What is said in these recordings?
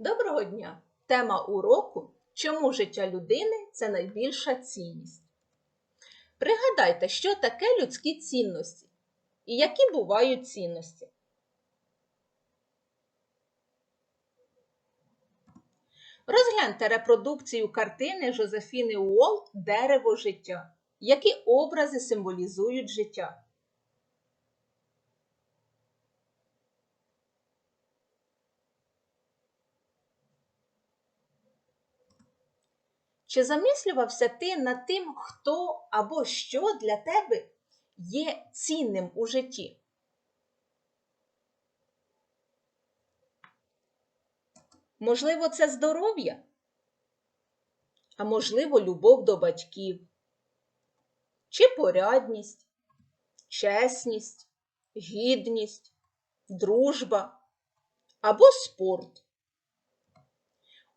Доброго дня! Тема уроку Чому життя людини це найбільша цінність? Пригадайте, що таке людські цінності і які бувають цінності. Розгляньте репродукцію картини Жозефіни Уолл Дерево життя. Які образи символізують життя? Чи замислювався ти над тим, хто або що для тебе є цінним у житті? Можливо, це здоров'я, а можливо, любов до батьків, чи порядність, чесність, гідність, дружба або спорт.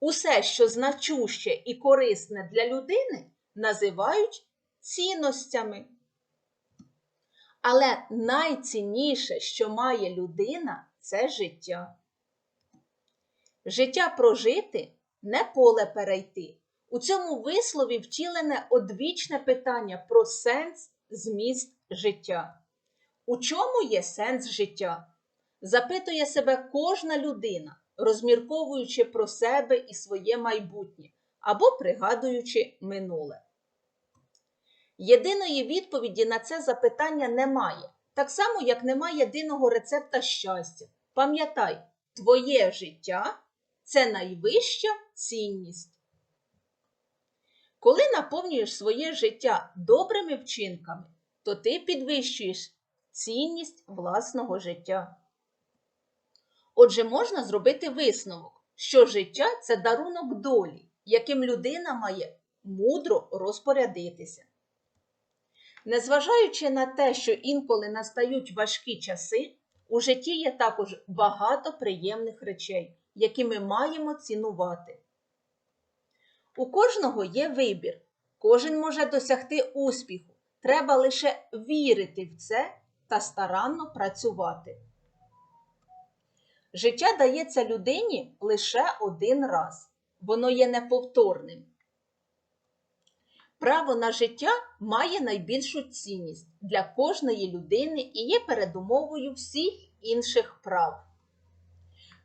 Усе, що значуще і корисне для людини, називають цінностями. Але найцінніше, що має людина, це життя. Життя прожити не поле перейти. У цьому вислові втілене одвічне питання про сенс, зміст життя. У чому є сенс життя? Запитує себе кожна людина розмірковуючи про себе і своє майбутнє або пригадуючи минуле. Єдиної відповіді на це запитання немає, так само, як немає єдиного рецепта щастя. Пам'ятай, твоє життя це найвища цінність. Коли наповнюєш своє життя добрими вчинками, то ти підвищуєш цінність власного життя. Отже, можна зробити висновок, що життя це дарунок долі, яким людина має мудро розпорядитися. Незважаючи на те, що інколи настають важкі часи, у житті є також багато приємних речей, які ми маємо цінувати. У кожного є вибір, кожен може досягти успіху. Треба лише вірити в це та старанно працювати. Життя дається людині лише один раз. Воно є неповторним. Право на життя має найбільшу цінність для кожної людини і є передумовою всіх інших прав.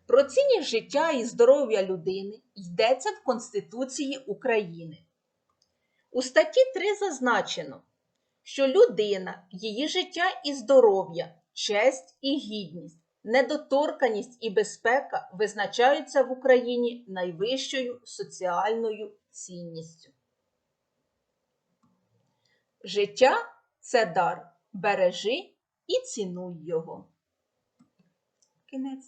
Про цінність життя і здоров'я людини йдеться в Конституції України. У статті 3 зазначено, що людина, її життя і здоров'я, честь і гідність недоторканість і безпека визначаються в Україні найвищою соціальною цінністю. Життя це дар. Бережи і цінуй його. Кінець.